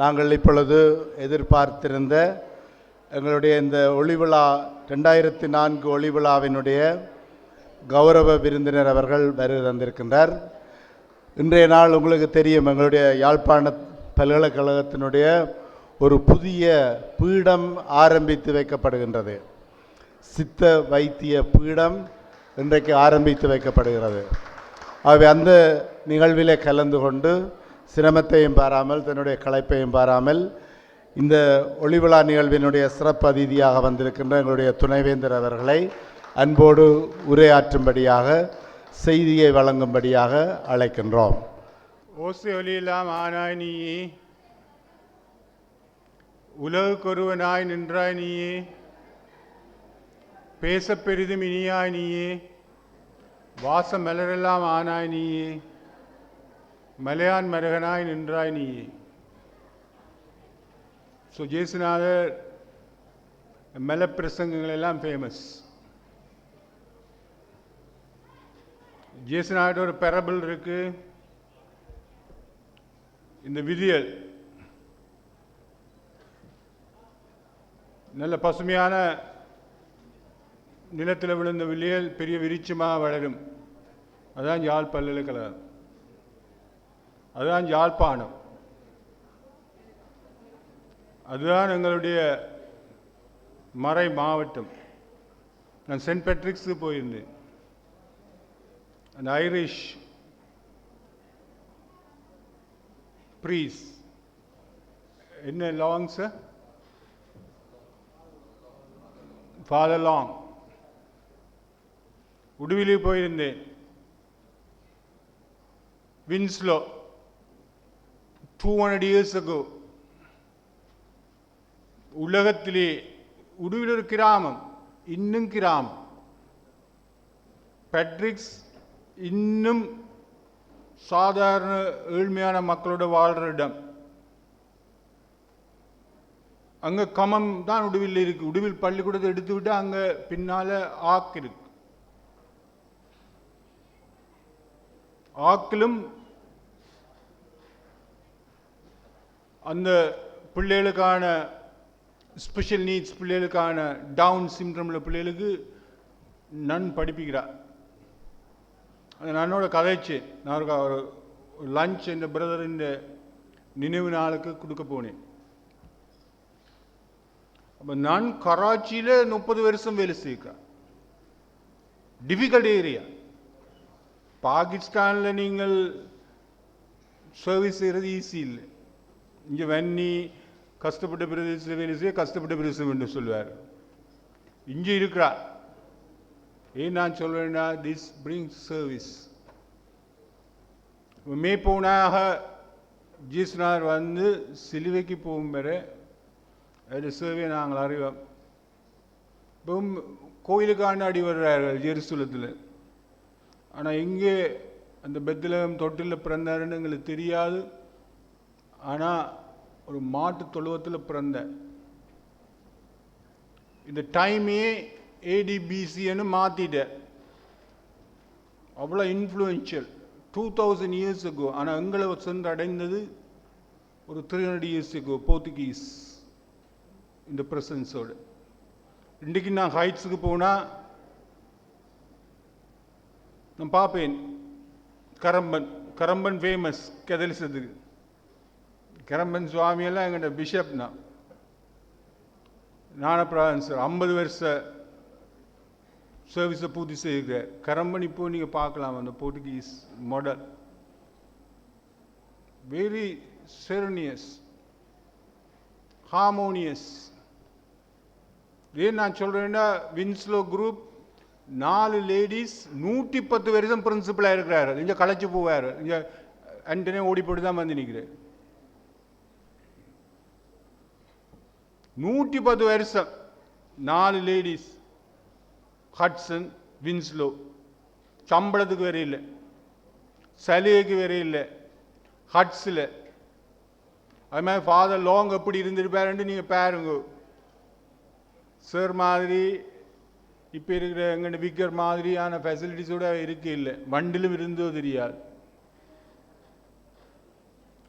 நாங்கள் இப்பொழுது எதிர்பார்த்திருந்த எங்களுடைய இந்த ஒளிவிழா ரெண்டாயிரத்தி நான்கு ஒளிவிழாவினுடைய கௌரவ விருந்தினர் அவர்கள் வருகை தந்திருக்கின்றார். இன்றைய நாள் உங்களுக்கு தெரியும் எங்களுடைய யாழ்ப்பாண பல்கலைக்கழகத்தினுடைய ஒரு புதிய பீடம் ஆரம்பித்து வைக்கப்படுகின்றது. சித்த வைத்திய பீடம் இன்றைக்கு ஆரம்பித்து வைக்கப்படுகிறது. ஆகவே அந்த நிகழ்விலே கலந்து கொண்டு சிரமத்தையும் பாராமல் தன்னுடைய களைப்பையும் பாராமல் இந்த ஒளிவிழா நிகழ்வினுடைய சிறப்பு அதிதியாக வந்திருக்கின்ற எங்களுடைய துணைவேந்தர் அவர்களை அன்போடு உரையாற்றும்படியாக செய்தியை வழங்கும்படியாக அழைக்கின்றோம். ஓசை ஒலியெல்லாம் ஆனாய் நீயே. உலகுக்கொருவனாய் நின்றாய் நீயே. பேசப் பெரிதும் இனியாய் நீயே. வாசம் மலரெல்லாம் ஆனாய் நீயே. மலையான் மருகனாய் நின்றாய் நீயே. ஸோ ஜேசுநாதர் மல பிரசங்கங்கள் எல்லாம் ஃபேமஸ் ஜேசுநாதர் ஒரு பெரபிள் இருக்கு. இந்த விதியல். நல்ல பசுமையான நிலத்தில் விழுந்த விழியல் பெரிய விரிச்சமாக வளரும். அதான் யாழ் பல்கலைக்கழகம். அதுதான் யாழ்ப்பாணம். அதுதான் எங்களுடைய மறை மாவட்டம். நான் சென்ட் பேட்ரிக்ஸுக்கு போயிருந்தேன். அந்த ஐரிஷ் ப்ரீஸ் என்ன லாங் சார் ஃபாதர் லாங் உடுவிலே போயிருந்தேன். Winslow two hundred years ago உலகத்திலே உடுவில் கிராமம் இன்னும் கிராமம். பேட்ரிக்ஸ் இன்னும் சாதாரண ஏழ்மையான மக்களோட வாழ்கிற இடம். அங்கே கமம் தான் உடுவில் இருக்கு. உடுவில் பள்ளிக்கூடத்தை எடுத்து விட்டு அங்கே பின்னால ஆக் இருக்கு. ஆக்கிலும் அந்த பிள்ளைகளுக்கான ஸ்பெஷல் நீட்ஸ் பிள்ளைகளுக்கான டவுன் சிம்ட்ரமில் பிள்ளைகளுக்கு நன் படிப்பிக்கிறார் அது நன்னோட கதைச்சு நான் ஒரு ஒரு லஞ்ச் என் பிரதரின் நினைவு நாளுக்கு கொடுக்க போனேன். அப்போ நான் கராச்சியில் முப்பது வருஷம் வேலை செய்கிறேன் டிஃபிகல்ட் ஏரியா பாகிஸ்தானில் நீங்கள் சர்வீஸ் செய்கிறது ஈஸி இல்லை. இங்கே வன்னி கஷ்டப்பட்ட பிரதேசத்தில் வேலை செய்ய கஷ்டப்பட்ட பிரதேசம் என்று சொல்வார் இங்கே இருக்கிறார் ஏன் நான் சொல்வேன்னா திஸ் பிரிங் சர்வீஸ் மே போனாக ஜீஸ்னார் வந்து சிலுவைக்கு போகும் வரை அது சேவையை நாங்கள் அறிவோம். இப்போ கோயிலுக்கான அடி வர்றார்கள் ஜெருசலத்தில். ஆனால் இங்கே அந்த பெத்திலகம் தொட்டில் பிறந்தாருன்னு எங்களுக்கு தெரியாது. ஆனால் ஒரு மாட்டு தொழுவத்தில் பிறந்த. இந்த டைமே ஏடிபிசின்னு மாற்றிட்டேன் அவ்வளோ இன்ஃப்ளூயன்ஷியல் டூ தௌசண்ட் இயர்ஸுக்கு ஆனால் எங்களை சென்று அடைந்தது ஒரு த்ரீ ஹண்ட்ரட் இயர்ஸுக்கு போர்த்துகீஸ் இந்த ப்ரெசன்ஸோடு இன்றைக்கு நான் ஹைட்ஸுக்கு போனால் நான் பார்ப்பேன். கரம்பன். கரம்பன் ஃபேமஸ் கதலிசத்துக்கு கிரம்பன் சுவாமியெல்லாம் எங்கள்கிட்ட பிஷப் தான் ஞானப்பிரகான் சார் ஐம்பது வருஷ சர்வீஸை பூர்த்தி செய்கிறார் கரம்பன் இப்போ நீங்கள் பார்க்கலாம் அந்த போர்டுகீஸ் மாடல் வெரி செரனியஸ் ஹார்மோனியஸ் ஏன் நான் சொல்கிறேன்னா வின்ஸ்லோ குரூப் நாலு லேடிஸ் நூற்றி பத்து வருஷம் பிரின்சிபலாக இருக்கிறாரு. இங்கே களைச்சி போவார். இங்கே அண்டனே ஓடி போட்டு தான் வந்து நிற்கிறார் நூற்றி பத்து வருஷம். நாலு லேடிஸ் ஹட்ஸன் வின்ஸ்லோ சம்பளத்துக்கு வேற இல்லை. சலுகைக்கு வேற இல்லை. ஹட்ஸில் அது மாதிரி ஃபாதர் லாங் எப்படி இருந்திருப்பாருன்ட்டு நீங்கள் பாருங்க. சார் மாதிரி இப்போ இருக்கிற எங்கள்ட விக்கர் மாதிரியான ஃபெசிலிட்டிஸோட இருக்கு இல்லை. வண்டிலும் இருந்தோ தெரியாது.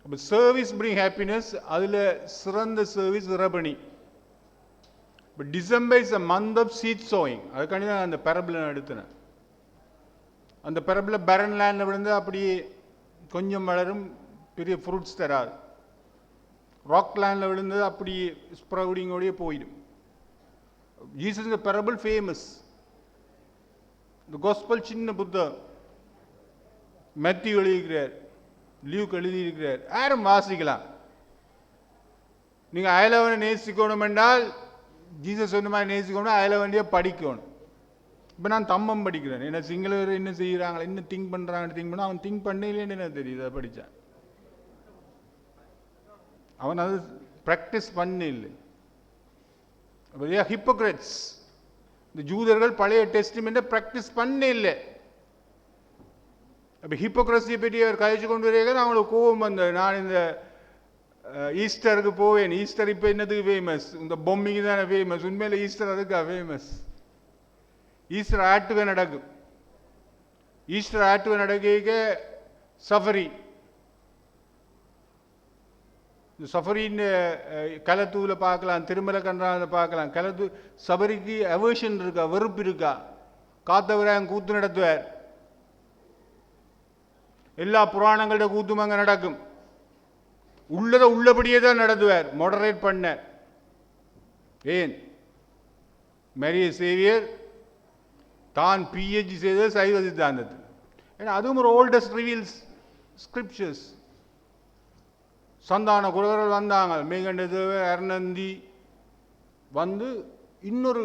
அப்போ சர்வீஸ் பிரிங் ஹாப்பினஸ் அதில் சிறந்த சர்வீஸ் ரபணி. இப்போ December is a month of seed sowing அதுக்காண்டி தான் அந்த பெரபில் நான் எடுத்தினேன் அந்த பெரபில் பேரன் லேண்டில் விழுந்து அப்படி கொஞ்சம் வளரும் பெரிய ஃப்ரூட்ஸ் தராது. ராக் லேண்டில் விழுந்து அப்படி ஸ்ப்ரவுடிங்கோடய போயிடும். ஜீசஸ் பெரபிள் ஃபேமஸ் இந்த கோஸ்பல் சின்ன புத்தகம். மெத்தியூ எழுதியிருக்கிறார். லியூக் எழுதியிருக்கிறார். யாரும் வாசிக்கலாம். நீங்கள் அயலவனை நேசிக்கணும் என்றால் ஜீசஸ் சொன்ன மாதிரி நேசிக்கணும் அயலவண்டியை படிக்கணும். இப்போ நான் தம்மம் படிக்கிறேன். என்ன சிங்களர் என்ன செய்கிறாங்க என்ன திங்க் பண்ணுறாங்கன்னு திங்க் பண்ண அவன் திங்க் பண்ணலேன்னு என்ன தெரியுது? அதை படித்தான் அவன் அது ப்ராக்டிஸ் பண்ண இல்லை அப்போ ஹிப்போக்ரட்ஸ் இந்த ஜூதர்கள் பழைய டெஸ்ட்மெண்ட்டை ப்ராக்டிஸ் பண்ண இல்லை அப்போ ஹிப்போக்ரஸியை பற்றி அவர் கழிச்சு கொண்டு வரீங்க அவங்களுக்கு கோபம் வந்தது. நான் இந்த Uh, ஈஸ்டருக்கு போவேன். ஈஸ்டர் இப்போ என்னதுக்கு ஃபேமஸ் இந்த பொம்மைக்கு தானே ஃபேமஸ் உண்மையில் ஈஸ்டர் அதுக்கா ஃபேமஸ் ஈஸ்டர் ஆட்டுவே நடக்கும். ஈஸ்டர் ஆட்டுவே நடக்க சஃபரி இந்த சஃபரின் uh, கலத்தூவில் பார்க்கலாம் திருமலை கன்றாவில் பார்க்கலாம். கலத்து சபரிக்கு அவர்ஷன் இருக்கா வெறுப்பு இருக்கா? காத்தவராயன் கூத்து நடத்துவார். எல்லா புராணங்களோட கூத்தும் அங்கே நடக்கும். உள்ளதை உள்ளபடியே தான் நடத்துவார். மொடரேட் பண்ண. ஏன்? மரிய சேவியர் தான் பிஹெச்டி செய்தது சைவ சித்தாந்தத்தில். ஏன்னா அதுவும் ஒரு ஓல்டஸ்ட் ரிவீல்ஸ் ஸ்கிரிப்சர்ஸ் சந்தான குருவர்கள் வந்தாங்க. மேகண்டது தேவர் அருணந்தி வந்து இன்னொரு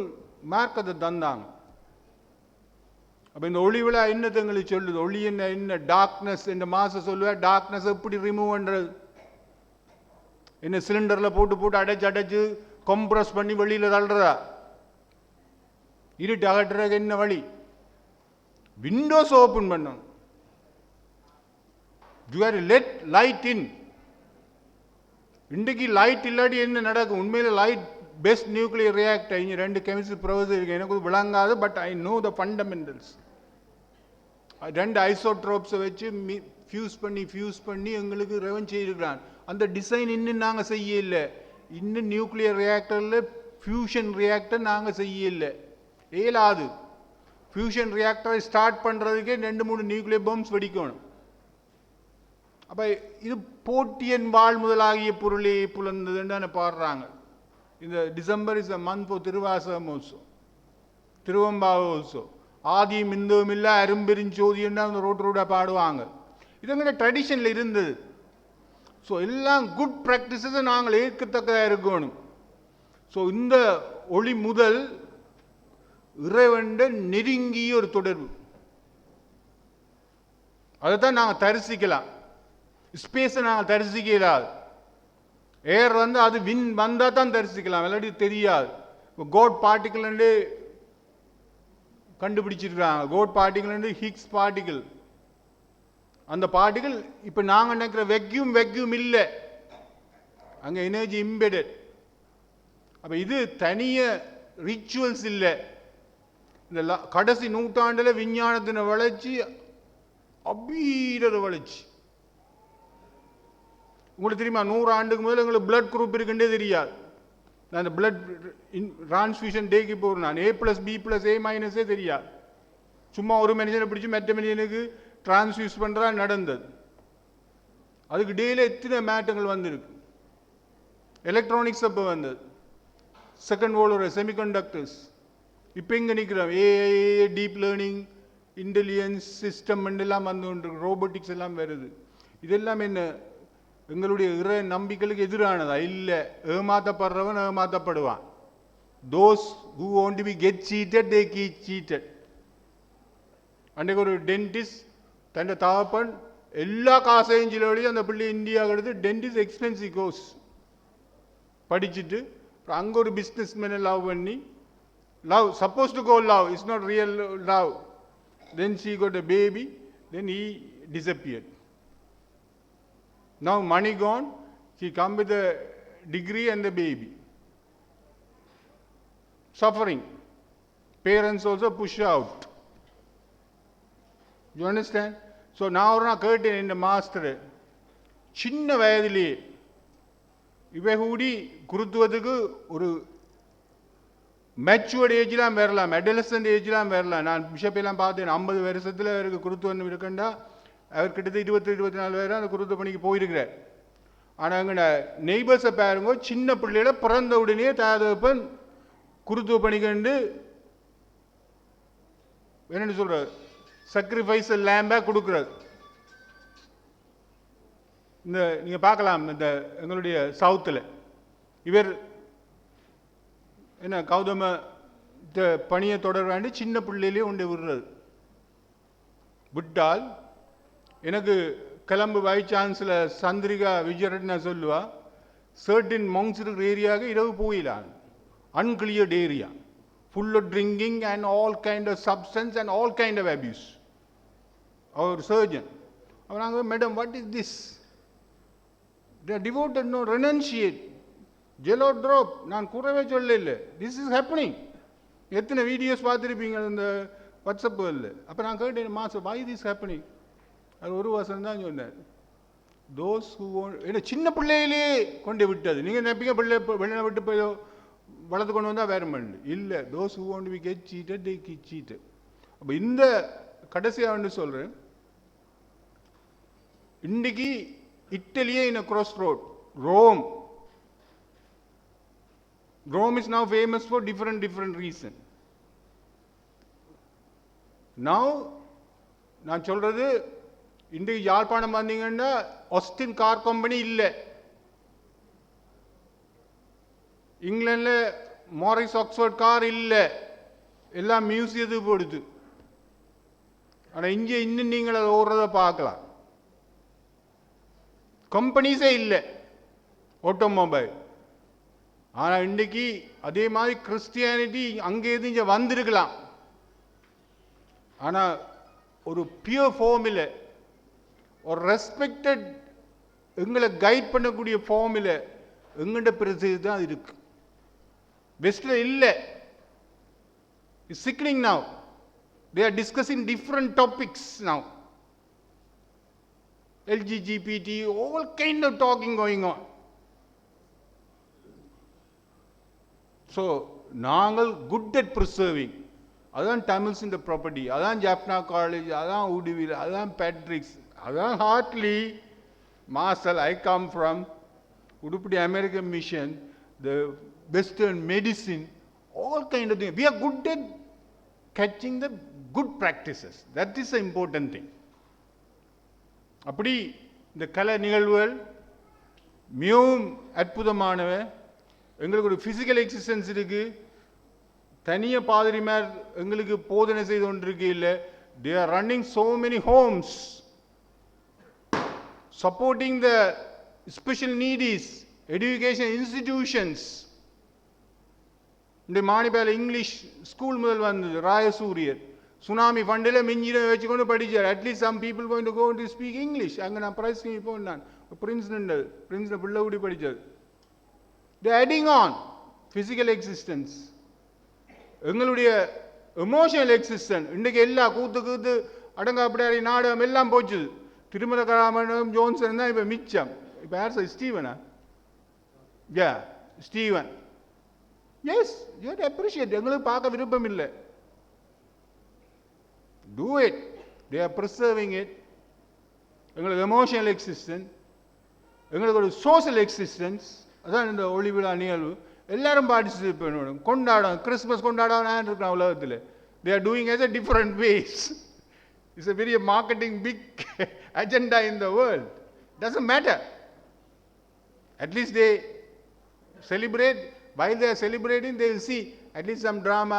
மார்க்கத்தை தந்தாங்க. அப்போ இந்த ஒளி விழா என்னத்தை எங்களுக்கு சொல்லுது? ஒளி என்ன என்ன? டார்க்னஸ் இந்த மாதம் சொல்லுவேன் டார்க்னஸ் எப்படி ரிமூவ் பண்ணுறது என்ன சிலிண்டரில் போட்டு போட்டு அடைச்சு அடைச்சு கம்ப்ரஸ் பண்ணி வெளியில் தள்ளுறதா? இருட்டு அகற்றுறதுக்கு என்ன வழி? விண்டோஸ் ஓப்பன் பண்ணணும். You are let light in இன்றைக்கு லைட் இல்லாட்டி என்ன நடக்கும்? உண்மையில் லைட் பெஸ்ட் நியூக்ளியர் ரியாக்ட் இங்கே ரெண்டு கெமிஸ்ட்ரி ப்ரொஃபஸர் இருக்கு எனக்கு விளங்காது but I know the fundamentals ரெண்டு ஐசோட்ரோப்ஸை வச்சு ஃபியூஸ் பண்ணி ஃபியூஸ் பண்ணி எங்களுக்கு ரெவன் செய்திருக்கிறான். அந்த டிசைன் இன்னும் நாங்கள் செய்ய இல்லை. இன்னும் நியூக்ளியர் ரியாக்டரில் ஃபியூஷன் ரியாக்டர் நாங்கள் செய்ய இல்லை. இயலாது. ஃபியூஷன் ரியாக்டரை ஸ்டார்ட் பண்ணுறதுக்கே ரெண்டு மூணு நியூக்ளியர் பம்ப்ஸ் வெடிக்கணும். அப்போ இது போட்டியன் வாழ் முதலாகிய பொருளே புலந்ததுன்னு பாடுறாங்க. இந்த December is a month for Thiruvasagam Osho திருவம்பாவ ஓசோ ஆதியும் இந்துவும் இல்லை அரும்பெருஞ்சோதின்னு அந்த ரோட் ரோடாக பாடுவாங்க. இது எங்கள்கிட்ட ட்ரெடிஷனில் இருந்தது. ஸோ எல்லாம் குட் ப்ராக்டிஸஸை நாங்கள் ஏற்கத்தக்கதாக இருக்கணும். ஸோ இந்த ஒளி முதல் இறைவண்ட நெருங்கிய ஒரு தொடர்பு. அதை தான் நாங்கள் தரிசிக்கலாம். ஸ்பேஸை நாங்கள் தரிசிக்க ஏர் வந்து அது வின் வந்தால் தான் தரிசிக்கலாம். இல்லாட்டி தெரியாது. இப்போ கோட் பார்ட்டிக்கல் கண்டுபிடிச்சிருக்காங்க. கோட் பார்ட்டிக்கல் ஹிக்ஸ் பார்ட்டிக்கல் அந்த பாட்டுகள் இப்போ நாங்கள் நினைக்கிற வெக்யூம் வெக்யூம் இல்லை. அங்கே எனர்ஜி இம்பெடட் அப்போ இது தனிய ரிச்சுவல்ஸ் இல்லை. இந்த கடைசி நூற்றாண்டில் விஞ்ஞானத்தின வளர்ச்சி அபீரர் வளர்ச்சி. உங்களுக்கு தெரியுமா நூறு ஆண்டுக்கு முதல்ல எங்களுக்கு பிளட் குரூப் இருக்குன்றே தெரியாது. நான் அந்த பிளட் டிரான்ஸ்ஃபியூஷன் டேக்கு போகிறேன் நான் A plus B plus A மைனஸே தெரியாது. சும்மா ஒரு மனுஷனை பிடிச்சி மற்ற மனுஷனுக்கு டிரான்ஸ்யூஸ் பண்ணுறா நடந்தது. அதுக்கு டெய்லி எத்தனை மேட்டுகள் வந்திருக்கு? எலக்ட்ரானிக்ஸ் அப்போ வந்தது. செகண்ட் வேர்ல்டு செமிகண்டக்டர்ஸ் இப்போ இங்கே நிற்கிறோம் AI deep learning intelligence system எல்லாம் வந்து கொண்டு ரோபோட்டிக்ஸ் எல்லாம் வருது. இதெல்லாம் என்ன? எங்களுடைய இற நம்பிக்கைகளுக்கு எதிரானதா? இல்லை. ஏமாத்தப்படுறவன் ஏமாத்தப்படுவான். Those who won't be get cheated they get cheated அன்றைக்கு ஒரு டென்டிஸ்ட் தன் தகப்பன் எல்லா காசையும் சிலவழி அந்த பிள்ளை இந்தியாவுக்கு எடுத்து டென்டிஸ் எக்ஸ்பென்சிவ் கோர்ஸ் படிச்சுட்டு அப்புறம் அங்கே ஒரு பிஸ்னஸ் மேனை லவ் பண்ணி love suppose to go love it's not real love then she got a baby then he disappeared. Now money gone she come with degree and the baby suffering parents also push out you understand so நான் ஒரு நான் கேட்டேன் இந்த master சின்ன வயதிலேயே இவை கூடி குருத்துவத்துக்கு ஒரு மெச்சுவர்டு ஏஜ்லாம் வரலாம் அடலசன்ட் ஏஜ்லாம் வரலாம். நான் பிஷப்பெல்லாம் பார்த்தேன் ஐம்பது வருஷத்தில் அவருக்கு குருத்துவம் இருக்கண்டா. அவர் கிட்டத்தட்ட இருபத்தி இருபத்தி நாலு பேர் அந்த குருத்துவ பணிக்கு போயிருக்கிறார். ஆனால் அங்கே நெய்பர்ஸை பாருங்க சின்ன பிள்ளையில பிறந்த உடனே தாதப்பன் குருத்துவ பணிக்கண்டு என்னென்னு சொல்கிறார் சக்ரிஃபைஸ் லேம்பாக கொடுக்குறது. இந்த நீங்கள் பார்க்கலாம் இந்த எங்களுடைய சவுத்தில் இவர் என்ன கௌதம பணியை தொடர வேண்டி சின்ன பிள்ளையிலே உண்டு விடுறது. விட்டால் எனக்கு கிளம்பு வைஸ் சான்சலர் சந்திரிகா விஜயரட்னா சொல்லுவா சர்டின் மங்ஸ் இருக்கிற ஏரியாவுக்கு இரவு போயிடலாம் uncleared area full of drinking and all kind of substance and all kind of abuse our surgeon அவர் நாங்கள் madam what is this devoted no devoted ஜெலோ ட்ராப் நான் கூறவே சொல்ல இல்லை திஸ் இஸ் ஹேப்பனிங் எத்தனை வீடியோஸ் பார்த்துருப்பீங்க இந்த வாட்ஸ்அப்பில் அப்போ நான் கேட்டேன் மாசம் வாய் திஸ் ஹேப்பனிங் அது ஒரு வருஷம் தான் சொன்னார். தோஸ் ஹூ ஏன்னா சின்ன பிள்ளையிலே கொண்டு விட்டது. நீங்கள் நினைப்பீங்க பிள்ளை வெளியில் விட்டு போய் வளர்த்து கொண்டு வந்தால் வேற பண்ணு இல்லை those who want be get cheated they get cheat அப்போ இந்த கடைசியாக வந்து சொல்கிறேன் இன்னைக்கு இட்டலியே in a cross road Rome Rome is now famous for different different reason now நான் சொல்கிறது இன்றைக்கு யாழ்ப்பாணம் வந்தீங்கன்னா ஒஸ்டின் கார் கம்பெனி இல்லை. இங்கிலாண்டில் மாரிஸ் ஆக்ஸ்ஃபோர்ட் கார் இல்லை. எல்லாம் மியூசியத்துக்கு போடுது. ஆனால் இங்கே இன்னும் நீங்கள் அதை ஓடுறத பார்க்கலாம். கம்பெனிஸே இல்லை. ஆட்டோமொபைல் ஆனால் இன்னைக்கு அதே மாதிரி கிறிஸ்டியானிட்டி அங்கே இருந்து இங்கே வந்திருக்கலாம். ஆனால் ஒரு பியூர் ஃபார்மில் ஒரு ரெஸ்பெக்டட் எங்களை கைட் பண்ணக்கூடிய ஃபார்மில் எங்கள்கிட்ட பிரசித்தி தான் இருக்குது பெஸ்ட்டில் இல்லை. இட்ஸ் சிக்னிங் நான் they are discussing different topics now LGBT, all kind of talking going on. So நாங்கள் குட் அட் ப்ரிசர்விங் அதான் தமிழ்ஸ் இந்த ப்ராப்பர்ட்டி அதான் ஜாப்னா காலேஜ் அதான் உடுவில் அதான் பேட்ரிக்ஸ் அதான் Hartley மாசல் I come from Udupiddy American mission the western medicine all kind of thing we are good at catching the good practices that is a important thing அப்படி இந்த கலை நிகழ்வுகள் மிகவும் அற்புதமானவ. எங்களுக்கு ஒரு ஃபிசிக்கல் எக்ஸிஸ்டன்ஸ் இருக்குது தனிய பாதிரிமார் எங்களுக்கு போதனை செய்து கொண்டிருக்கு இல்லை they are running so many homes supporting the special needs education institutions இந்த மாணிப்பால் இங்கிலீஷ் ஸ்கூல் முதல் வந்தது ராயசூரியர். சுனாமி ஃபண்டில் மிஞ்சின வச்சுக்கொண்டு படிச்சார். At least some people going to go to speak English அங்கே நான் ப்ரைஸ் இப்போ நான். பிரின்ஸ் நின்றது பிரின்ஸில் பிள்ளை கூடி படித்தது the adding on physical existence எங்களுடைய எமோஷனல் எக்ஸிஸ்டன்ஸ் இன்றைக்கு எல்லா கூத்து கூத்து அடங்க அடங்காப்பிடாரி நாடகம் எல்லாம் போச்சுது திருமல கலாமணம் ஜோன்சன் தான் இப்போ மிச்சம். இப்போ யார் sir ஸ்டீவனா? Yeah Steven. Yes you appreciate எங்களுக்கு பார்க்க விருப்பம் இல்லை. Do it they are preserving it எங்களுக்கு எமோஷனல் எக்ஸிஸ்டன்ஸ் எங்களுக்கு ஒரு சோஷியல் எக்ஸிஸ்டன்ஸ் அதான் இந்த ஒளி விழா நிகழ்வு எல்லாரும் பார்ட்டிசிபேட் பண்ணணும். கொண்டாடும் கிறிஸ்மஸ் கொண்டாடாம இருக்கிறான் உலகத்தில். They are doing as a different ways it's a பெரிய marketing big agenda in the world doesn't matter at least they celebrate. While they are celebrating they will see at least some drama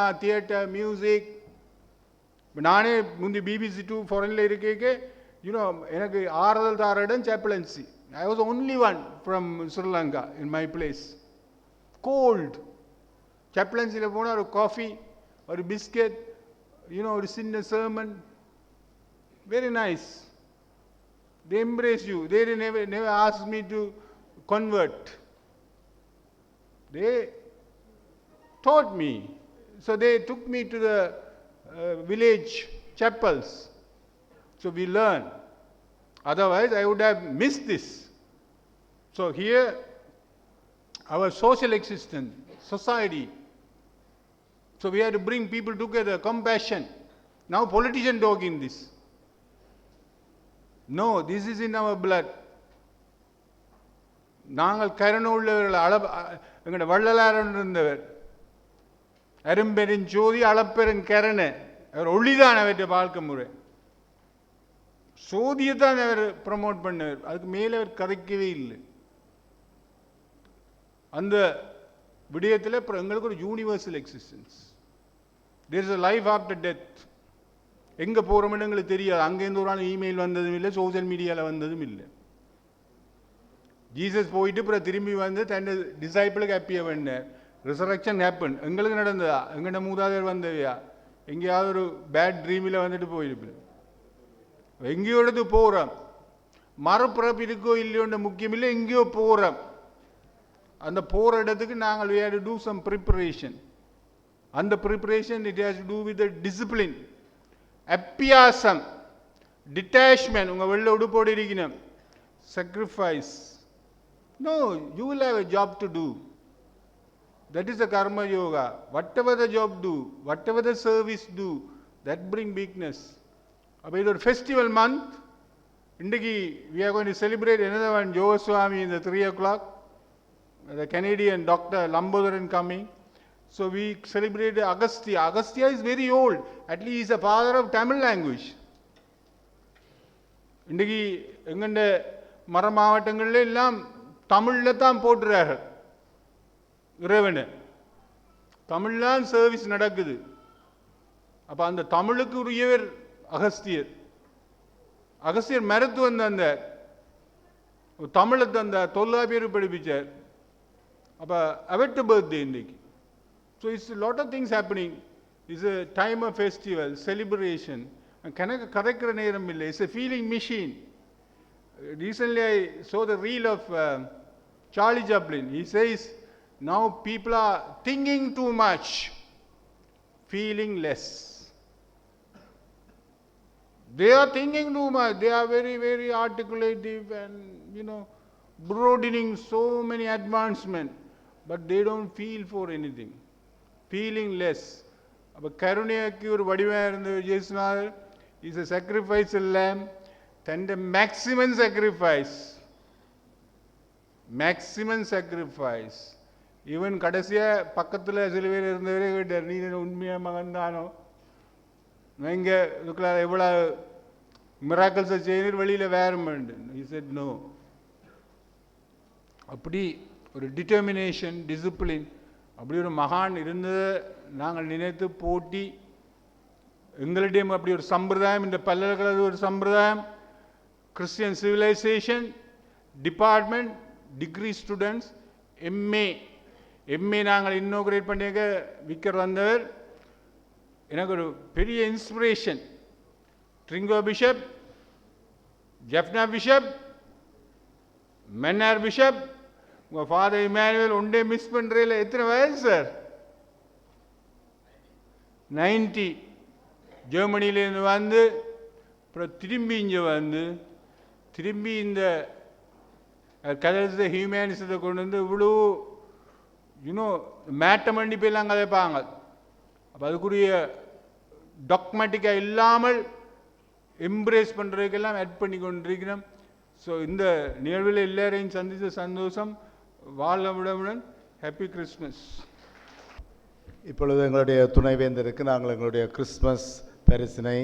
theater music இப்ப நானே முந்தி BBC two ஃபாரினில் இருக்கேக்க you know எனக்கு ஆறுதல் தார இடம் chaplaincy I was only one from Sri Lanka in my place called சாப்பிளன்சியில் போனால் ஒரு காஃபி ஒரு பிஸ்கெட் யூனோ ஒரு சின்ன sermon very nice they embrace you. They never never ask me to convert. They taught me. So they took me to the uh, village chapels so we learn otherwise i would have missed this So here, our social existence, society. So we have to bring people together, compassion. Now politician talking this. No, this is in our blood. நாங்கள் கருணை உள்ளவர்கள் அள எங்களோட வள்ளலாரன் இருந்தவர் அரும்பெரும் ஜோதி அளப்பெரும் கருணை. அவர் ஒளிதான் அவர் வாழ்க்கை முறை. சோதியை தான் அவர் ப்ரமோட் பண்ணவர் அதுக்கு மேலே அவர் கதைக்கவே இல்லை. அந்த விடயத்தில் அப்புறம் எங்களுக்கு ஒரு universal existence there is a life after death எங்கே போகிறோம்னு எங்களுக்கு தெரியாது. அங்கேருந்து ஒரு நாள் இமெயில் வந்ததும் இல்லை சோஷியல் மீடியாவில் வந்ததும் இல்லை. ஜீசஸ் போயிட்டு அப்புறம் திரும்பி வந்து தன் டிசைப்பிளுக்கு ஹாப்பியாக பண்ணார். ரிசரக்ஷன் ஹேப்பன் எங்களுக்கு நடந்ததா? எங்கள்ட மூதாதையர் வந்தவையா எங்கேயாவது ஒரு பேட் ட்ரீமில் வந்துட்டு போயிருப்பேன். எங்கேயோ எடுத்து போகிறோம் மறுபிறப்பு இருக்கோ இல்லையோன்ற முக்கியம் இல்லை எங்கேயோ போகிறோம் அந்த போகிற இடத்துக்கு நாங்கள் we had to some preparation அந்த preparation it has to with discipline அப்பியாசம் detachment உங்கள் வெளில உடுப்போடு இருக்கணும். Sacrifice. No you will have a job to do. That is the karma yoga. Whatever the job do, whatever the service do, that bring weakness. அப்போ இது ஒரு festival month இன்றைக்கு we are going to celebrate another one Yogaswami இந்த three o'clock the Canadian doctor Lambodharan coming so we celebrate Agastya Agastya is very old at least is a father of Tamil language இன்றைக்கு எங்கண்ட மர மாவட்டங்கள்ல எல்லாம் தமிழில் தான் போட்டுறார்கள் இறைவனை. தமிழ்லாம் service நடக்குது. அப்போ அந்த தமிழுக்கு உரியவர் அகஸ்தியர். அகஸ்தியர் மரத்து வந்த அந்த தமிழை தந்தார். தொல்லாபியர் படிப்பிச்சார். அப்போ அவர்ட்டு பர்த்டே இன்றைக்கு so it's lot of things happening is a time of festival celebration கணக்கு கதைக்கிற நேரம் இல்லை. It's a feeling machine recently I saw the reel of Charlie Chaplin he says Now people are thinking too much, feeling less. They are thinking too much. They are very, very articulative and, you know, broadening so many advancements, but they don't feel for anything. Feeling less. അപ്പോൾ കരുണയൊക്കെ ഒരു വടിവായിരുന്നു വിജയിച്ചനാൽ is a sacrifice എല്ലാം തന്റെ maximum sacrifice maximum sacrifice even கடைசியாக பக்கத்தில் சில பேர் இருந்தவரே கேட்டார் நீ உண்மையாக மகன் தானோ? இங்கே இருக்கிற எவ்வளோ மிராக்கல்ஸை செய்யணும் வெளியில் வேற he said நோ அப்படி ஒரு டிட்டர்மினேஷன் டிசிப்ளின் அப்படி ஒரு மகான் இருந்ததை நாங்கள் நினைத்து போட்டி எங்களிடையும் அப்படி ஒரு சம்பிரதாயம் இந்த பல்கலைக்கழக ஒரு சம்பிரதாயம் Christian civilisation department degree students MA MA நாங்கள் இன்னோகிரேட் பண்ணியிருக்க விக்கர் வந்தவர். எனக்கு ஒரு பெரிய inspiration Trinco bishop Jaffna bishop Mannar bishop உங்கள் ஃபாதர் இமானுவேல் ஒன்றே மிஸ் பண்ணுறதில்ல எத்தனை வயசு சார் நைன்டி ஜெர்மனியிலேருந்து வந்து அப்புறம் திரும்பி இங்கே வந்து திரும்பி இந்த கதை ஹியூமனிசத்தை கொண்டு வந்து இவ்வளோ யூனோ மேட்டை மண்டிப்பெல்லாம் கதைப்பாங்க. அப்போ அதுக்குரிய டாக்மேட்டிக்காக இல்லாமல் எம்ப்ரேஸ் பண்ணுறதுக்கெல்லாம் ஆட் பண்ணி கொண்டிருக்கிறோம். ஸோ இந்த நிகழ்வில் எல்லாரையும் சந்தித்த சந்தோஷம். வாழ்க விடமுடன் ஹாப்பி கிறிஸ்மஸ் இப்பொழுது எங்களுடைய துணைவேந்தருக்கு நாங்கள் எங்களுடைய கிறிஸ்மஸ் பரிசினை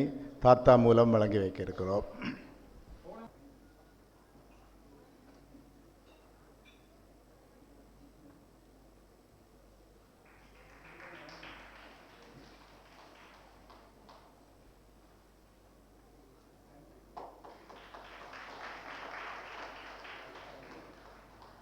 தாத்தா மூலம் வழங்கி வைக்க இருக்கிறோம்.